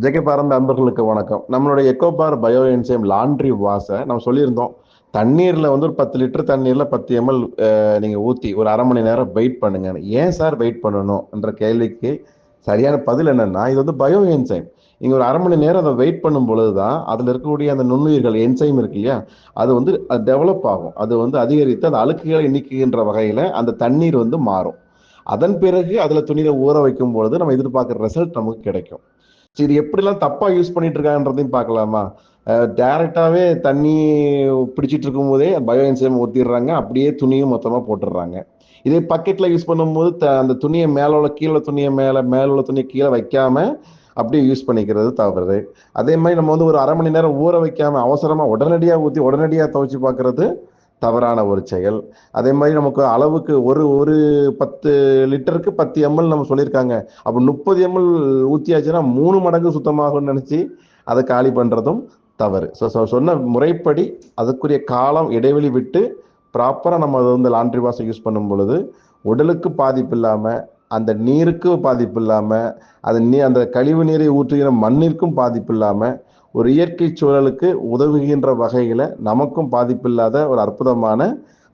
ஜெகபாரம் நண்பர்களுக்கு வணக்கம். நம்மளுடைய எக்கோபார் பயோ என்சைம் லாண்ட்ரி வாஷை நம்ம சொல்லியிருந்தோம். தண்ணீரில் வந்து ஒரு பத்து லிட்டர் தண்ணீரில் பத்து எம்எல் நீங்கள் ஊற்றி ஒரு அரை மணி நேரம் வெயிட் பண்ணுங்க ஏன் சார் வெயிட் பண்ணணும் என்ற கேள்விக்கு சரியான பதில் என்னென்னா இது வந்து பயோ என்சைம் நீங்கள் ஒரு அரை மணி நேரம் அதை வெயிட் பண்ணும் பொழுதுதான் அதில் இருக்கக்கூடிய அந்த நுண்ணுயிர்கள் என்சைம் இருக்கு இல்லையா அது வந்து டெவலப் ஆகும். அது வந்து அதிகரித்து அந்த அழுக்குகளை நீக்குகின்ற வகையில் அந்த தண்ணீர் வந்து மாறும். அதன் பிறகு அதில் துணியை ஊற வைக்கும் பொழுது நம்ம எதிர்பார்க்குற ரிசல்ட் நமக்கு கிடைக்கும். இது எப்படிலாம் தப்பா யூஸ் பண்ணிட்டு இருக்காங்கன்றதையும் பார்க்கலாமா? டைரக்டாவே தண்ணி பிடிச்சிட்டு இருக்கும் போதே பயோ என்சைம் ஊத்திடுறாங்க. அப்படியே துணியும் மொத்தமா போட்டுடுறாங்க. இதே பக்கெட்ல யூஸ் பண்ணும்போது அந்த துணியை மேல உள்ள கீழே துணியை மேல மேல உள்ள துணியை கீழே வைக்காம அப்படியே யூஸ் பண்ணிக்கிறது தவறு. அதே மாதிரி நம்ம வந்து ஒரு அரை மணி நேரம் ஊற வைக்காம அவசரமா உடனடியா ஊத்தி உடனடியா துவைச்சு பார்க்கிறது தவறான ஒரு செயல். அதே மாதிரி நமக்கு அளவுக்கு ஒரு ஒரு பத்து லிட்டருக்கு பத்து எம்எல் நம்ம சொல்லியிருக்காங்க. அப்போ முப்பது எம்எல் ஊற்றியாச்சுன்னா மூணு மடங்கு சுத்தமாகும்னு நினச்சி அதை காலி பண்ணுறதும் தவறு. ஸோ சொன்ன முறைப்படி அதுக்குரிய காலம் இடைவெளி விட்டு ப்ராப்பராக நம்ம அதை வந்து லாண்ட்ரி வாஷை யூஸ் பண்ணும் பொழுது உடலுக்கு பாதிப்பு இல்லாமல் அந்த நீருக்கு பாதிப்பு இல்லாமல் அது நீ அந்த கழிவு நீரை ஊற்றுகிற மண்ணிற்கும் பாதிப்பு இல்லாமல் ஒரு இயற்கை சூழலுக்கு உதவுகின்ற வகையில் நமக்கும் பாதிப்பில்லாத ஒரு அற்புதமான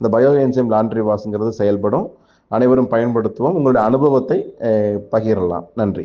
இந்த பயோ என்சைம் லாண்ட்ரி வாஷ்ங்கிறது செயல்படும். அனைவரும் பயன்படுத்துவோம். உங்களுடைய அனுபவத்தை பகிரலாம். நன்றி.